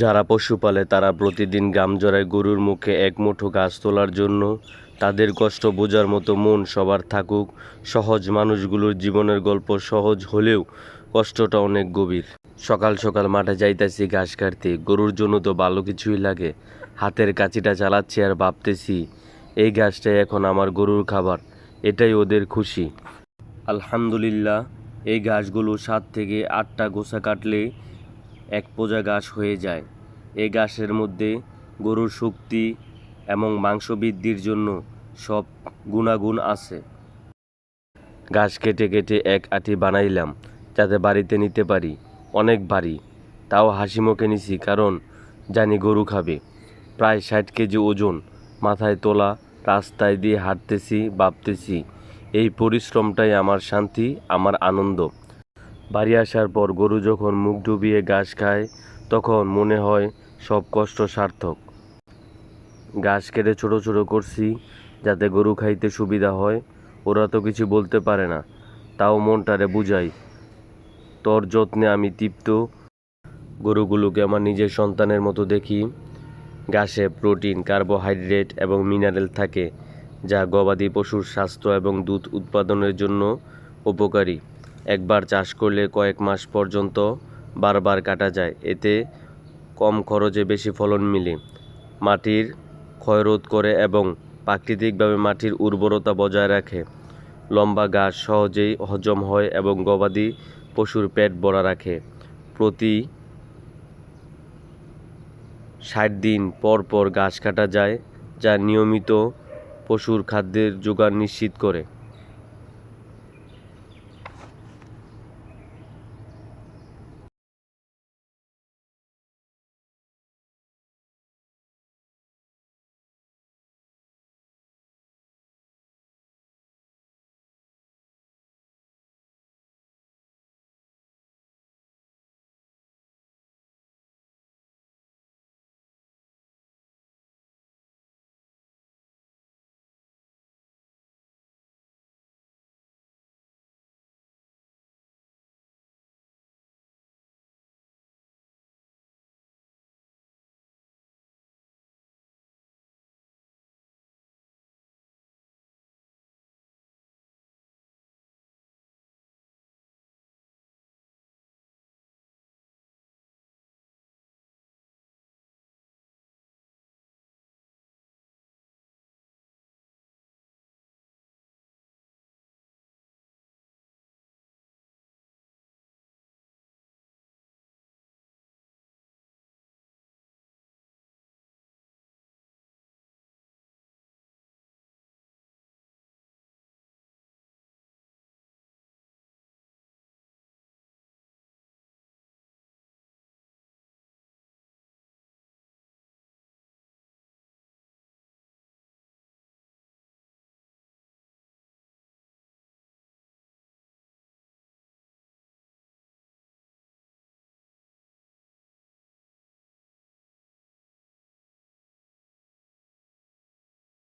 যারা পশু পালে তারা প্রতিদিন গাম জড়ায় গরুর মুখে এক মুঠো ঘাস তোলার জন্য তাদের কষ্ট বোঝার মতো মন সবার থাকুক। সহজ মানুষগুলোর জীবনের গল্প সহজ হলেও কষ্টটা অনেক গভীর। সকাল সকাল মাঠে যাইতাছি ঘাস কাটতে। গরুর জন্য তো ভালো কিছুই লাগে। হাতের কাছিটা চালাচ্ছি আর ভাবতেছি, এই ঘাসটাই এখন আমার গরুর খাবার। এটাই ওদের খুশি। আলহামদুলিল্লাহ, এই ঘাসগুলো সাত থেকে আটটা গোছা কাটলে এক পোজা ঘাস হয়ে যায়। এই ঘাসের মধ্যে গরুর শক্তি এবং মাংস বৃদ্ধির জন্য সব গুণাগুণ আছে। ঘাস কেটে কেটে এক আটি বানাইলাম যাতে বাড়িতে নিতে পারি। অনেক বাড়ি তাও হাসি মুখে নিছি কারণ জানি গরু খাবে। প্রায় ষাট কেজি ওজন, মাথায় তোলা, রাস্তায় দিয়ে হাঁটতেছি, ভাবতেছি, এই পরিশ্রমটাই আমার শান্তি, আমার আনন্দ। বাড়ি আসার পর গরু যখন মুখ ডুবিয়ে ঘাস খায়, তখন মনে হয় সব কষ্ট সার্থক। ঘাস কেটে ছোট ছোট করছি যাতে গরু খাইতে সুবিধা হয়। ওরা তো কিছু বলতে পারে না। তাও মনটারে বুঝাই। তোর যত্নে আমি তৃপ্ত। গরুগুলোকে আমার নিজের সন্তানের মতো দেখি। ঘাসে প্রোটিন, কার্বোহাইড্রেট এবং মিনারেল থাকে, যা গবাদি পশুর স্বাস্থ্য এবং দুধ উৎপাদনের জন্য উপকারী। একবার চাষ করলে কয়েক মাস পর্যন্ত বারবার কাটা যায়। এতে কম খরচে বেশি ফলন মিলে। মাটির ক্ষয়রোধ করে এবং প্রাকৃতিকভাবে মাটির উর্বরতা বজায় রাখে। লম্বা ঘাস সহজেই হজম হয় এবং গবাদি পশুর পেট ভরা রাখে। প্রতি ষাট দিন পর পর ঘাস কাটা যায়, যা নিয়মিত পশুর খাদ্যের যোগান নিশ্চিত করে।